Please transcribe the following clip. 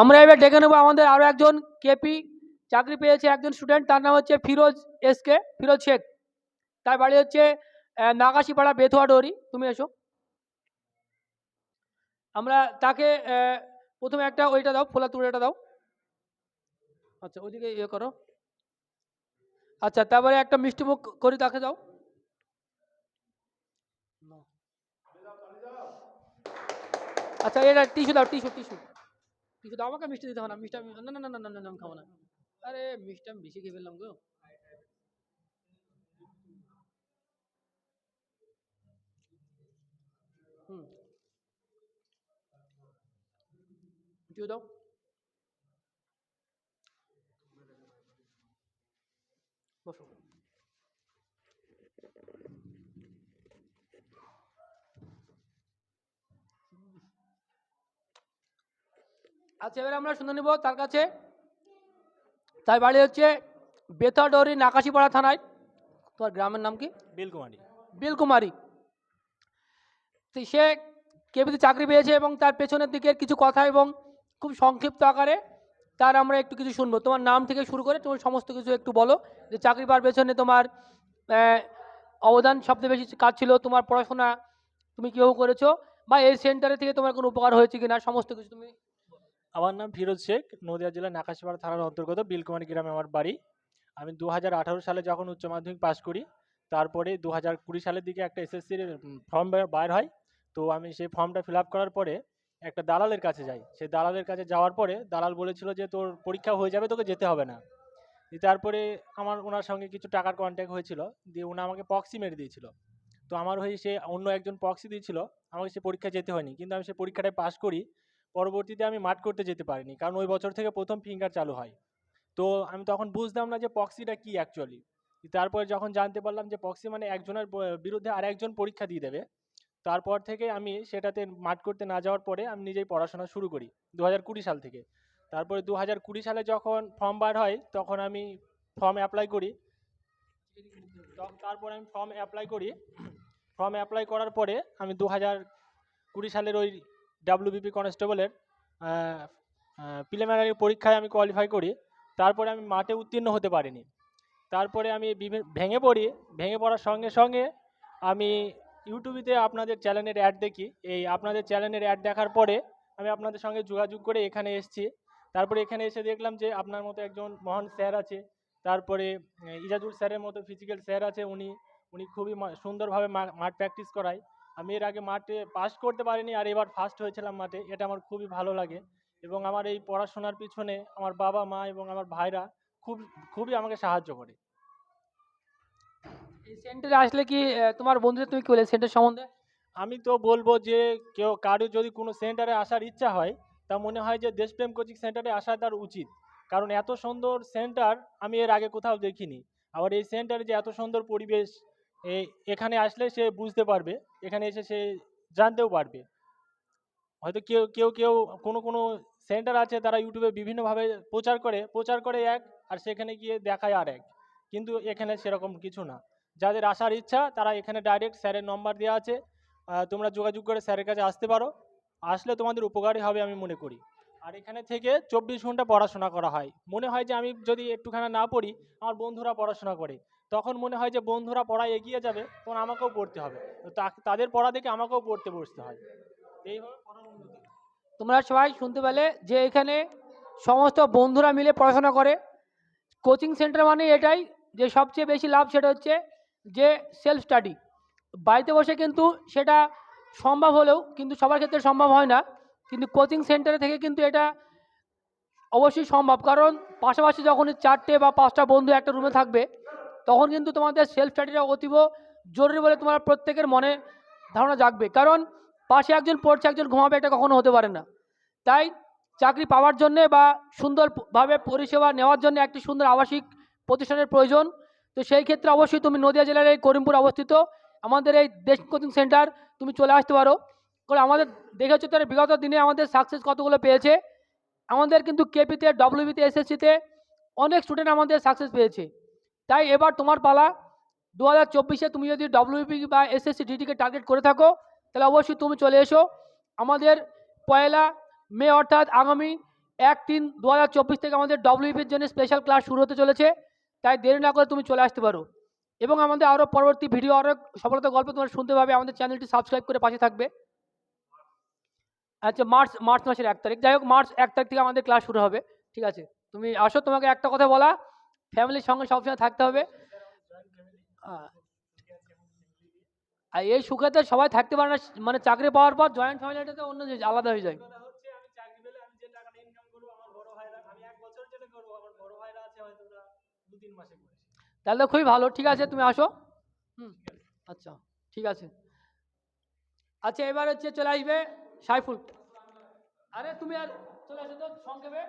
আমরা এবার ডেকে নেব আমাদের আরও একজন কেপি চাকরি পেয়েছে, একজন স্টুডেন্ট তার নাম হচ্ছে ফিরোজ এসকে ফিরোজ শেখ। তার বাড়ি হচ্ছে নাগাশিপাড়া বেথুয়া ডোরি, তুমি এসো। আমরা তাকে প্রথমে একটা ওইটা দাও, ফোলা তুড়েটা দাও। আচ্ছা ওইদিকে ইয়ে করো। আচ্ছা তারপরে একটা মিষ্টি মুখ করি, তাকে দাও। আচ্ছা এটা টিস্যু দাও, টিস্যু টিস্যু। টিস্যু দাও আমাকে মিষ্টি দিতে হবে না। মিষ্টি আমি না না না না না না, খাব না। আরে মিষ্টি আমি বেশি খেয়ে ফেললাম গো। হুম। দাও। আচ্ছা এবারে আমরা শুনে নিব তার কাছে। তার বাড়ি হচ্ছে বেতাডরি নাকাশিপাড়া থানায়। তোমার গ্রামের নাম কি? বিলকুমারি। বিলকুমারী। তো সে কেবিতে চাকরি পেয়েছে এবং তার পেছনের দিকের কিছু কথা এবং খুব সংক্ষিপ্ত আকারে তার আমরা একটু কিছু শুনব। তোমার নাম থেকে শুরু করে তোমার সমস্ত কিছু একটু বলো যে চাকরি পাওয়ার পেছনে তোমার অবদান সবচেয়ে বেশি কাজ ছিল তোমার পড়াশোনা তুমি কেউ করেছ বা এই সেন্টারে থেকে তোমার কোনো উপকার হয়েছে কিনা সমস্ত কিছু তুমি আমার নাম ফিরোজ শেখ, নদিয়া জেলার নাকাশিপাড়া থানার অন্তর্গত বিলকুমারি গ্রামে আমার বাড়ি। আমি দু হাজার আঠারো সালে যখন উচ্চ মাধ্যমিক পাস করি, তারপরে দু হাজার কুড়ি সালের দিকে একটা এসএসসির ফর্ম বার হয়। তো আমি সেই ফর্মটা ফিল করার পরে একটা দালালের কাছে যাই। সেই দালালের কাছে যাওয়ার পরে দালাল বলেছিল যে, তোর পরীক্ষা হয়ে যাবে, তোকে যেতে হবে না। তারপরে আমার ওনার সঙ্গে কিছু টাকার কন্ট্যাক্ট হয়েছিল। দিয়ে উনি আমাকে পক্সি মেরে দিয়েছিল। তো আমার হয়ে সে অন্য একজন পক্সি দিয়েছিল, আমাকে সে পরীক্ষা যেতে হয়নি। কিন্তু আমি সে পরীক্ষাটায় পাশ করি পরবর্তীতে আমি মাঠ করতে যেতে পারিনি। কারণ ওই বছর থেকে প্রথম ফিঙ্গার চালু হয়। তো আমি তখন বুঝতাম না যে পক্সিটা কি অ্যাকচুয়ালি তারপরে যখন জানতে পারলাম যে পক্সি মানে একজনের বিরুদ্ধে আর একজন পরীক্ষা দিয়ে দেবে, তারপর থেকে আমি সেটাতে মাঠ করতে না যাওয়ার পরে আমি নিজেই পড়াশোনা শুরু করি দু হাজার কুড়ি সাল থেকে। তারপরে দু হাজার কুড়ি সালে যখন ফর্ম বার হয়, তখন আমি ফর্ম অ্যাপ্লাই করি। তারপরে আমি ফর্ম অ্যাপ্লাই করি। ফর্ম অ্যাপ্লাই করার পরে আমি দু হাজার কুড়ি সালের ওই ডাব্লিউবিপি কনস্টেবলের প্রিলিমিনারি পরীক্ষায় আমি কোয়ালিফাই করি। তারপরে আমি মাঠে উত্তীর্ণ হতে পারিনি। তারপরে আমি ভেঙে পড়ি। ভেঙে পড়ার সঙ্গে সঙ্গে আমি ইউটিউবেতে আপনাদের চ্যানেলের অ্যাড দেখি। এই আপনাদের চ্যানেলের অ্যাড দেখার পরে আমি আপনাদের সঙ্গে যোগাযোগ করে এখানে এসেছি। তারপরে এখানে এসে দেখলাম যে আপনার মতো একজন মহান স্যার আছে। তারপরে ইজাজুল স্যারের মতো ফিজিক্যাল স্যার আছে উনি। উনি খুবই সুন্দরভাবে মাঠ প্র্যাকটিস করায়। আমি এর আগে মাঠে পাস করতে পারিনি আর এবার ফার্স্ট হয়েছিলাম মাঠে এটা আমার খুবই ভালো লাগে। এবং আমার এই পড়াশোনার পিছনে আমার বাবা মা এবং আমার ভাইরা খুব খুবই আমাকে সাহায্য করে। এই সেন্টারে আসলে কি তোমার বন্ধুদের তুমি কি বলে সেন্টার সম্বন্ধে? আমি তো বলব যে কেউ কারও যদি কোনো সেন্টারে আসার ইচ্ছা হয় তা মনে হয় যে দেশপ্রেম কোচিং সেন্টারে আসা তার উচিত। কারণ এত সুন্দর সেন্টার আমি এর আগে কোথাও দেখিনি। আবার এই সেন্টারে যে এত সুন্দর পরিবেশ এখানে আসলে সে বুঝতে পারবে, এখানে এসে সে জানতেও পারবে। হয়তো কেউ কেউ কেউ কোনো কোনো সেন্টার আছে তারা ইউটিউবে বিভিন্নভাবে প্রচার করে প্রচার করে এক আর সেখানে গিয়ে দেখায় আর এক। কিন্তু এখানে সেরকম কিছু না। যাদের আসার ইচ্ছা তারা এখানে ডাইরেক্ট স্যারের নম্বর দেওয়া আছে। তোমরা যোগাযোগ করে স্যারের কাছে আসতে পারো। আসলে তোমাদের উপকারী হবে আমি মনে করি। আর এখানে থেকে চব্বিশ ঘণ্টা পড়াশোনা করা হয়। মনে হয় যে আমি যদি একটুখানি না পড়ি, আমার বন্ধুরা পড়াশোনা করে। তখন মনে হয় যে বন্ধুরা পড়ায় এগিয়ে যাবে, তখন আমাকেও পড়তে হবে। তাদের পড়া দেখে আমাকেও পড়তে বসতে হয়। এইভাবে তোমরা সবাই শুনতে পেলে যে এখানে সমস্ত বন্ধুরা মিলে পড়াশোনা করে। কোচিং সেন্টার মানে এটাই যে সবচেয়ে বেশি লাভ সেটা হচ্ছে যে সেলফ স্টাডি বাড়িতে বসে কিন্তু সেটা সম্ভব হলেও কিন্তু সবার ক্ষেত্রে সম্ভব হয় না। কিন্তু কোচিং সেন্টারে থেকে কিন্তু এটা অবশ্যই সম্ভব। কারণ পাশাপাশি যখন চারটে বা পাঁচটা বন্ধু একটা রুমে থাকবে তখন কিন্তু তোমাদের সেলফ স্টাডিটা অতীব জরুরি বলে তোমার প্রত্যেকের মনে ধারণা জাগবে। কারণ পাশে একজন পড়ছে, একজন ঘুমাবে, এটা কখনো হতে পারে না। তাই চাকরি পাওয়ার জন্যে বা সুন্দরভাবে পরিষেবা নেওয়ার জন্য একটি সুন্দর আবাসিক প্রতিষ্ঠানের প্রয়োজন। তো সেই ক্ষেত্রে অবশ্যই তুমি নদিয়া জেলার এই করিমপুর অবস্থিত, আমাদের এই দেশ কোচিং সেন্টার তুমি চলে আসতে পারো। কারণ আমাদের দেখেছ তো বিগত দিনে আমাদের সাকসেস কতগুলো পেয়েছে। আমাদের কিন্তু কেপিতে ডব্লিউবিতে এসএসসিতে অনেক স্টুডেন্ট আমাদের সাকসেস পেয়েছে। তাই এবার তোমার পালা। দু হাজার চব্বিশে তুমি যদি ডব্লিউবি বা এসএসসি ডিটিকে টার্গেট করে থাকো, তাহলে অবশ্যই তুমি চলে এসো। আমাদের পয়লা মে অর্থাৎ আগামী এক তিন দু থেকে আমাদের ডব্লিউপির জন্য স্পেশাল ক্লাস শুরু হতে চলেছে। তাই দেরি না করে তুমি চলে আসতে পারো। এবং আমাদের আরও পরবর্তী ভিডিও আরও সফলতা গল্প তোমরা শুনতে পাবে। আমাদের চ্যানেলটি সাবস্ক্রাইব করে পাশে থাকবে। আচ্ছা মার্চ মার্চ মাসের এক তারিখ। যাই হোক, মার্চ এক তারিখ থেকে আমাদের ক্লাস শুরু হবে। ঠিক আছে, তুমি আসো, তোমাকে একটা কথা বলা। ফ্যামিলির সঙ্গে সবসময় থাকতে হবে। আর এই সুখেতে সবাই থাকতে পারে না মানে চাকরি পাওয়ার পর জয়েন্ট ফ্যামিলিটাতে অন্য আলাদা হয়ে যায়। তাহলে তো খুবই ভালো ঠিক আছে তুমি আসো। হুম আচ্ছা ঠিক আছে। আচ্ছা এবার হচ্ছে চলে আসবে সাইফুল। আরে তুমি আর চলে আসো তো সংক্ষেপে।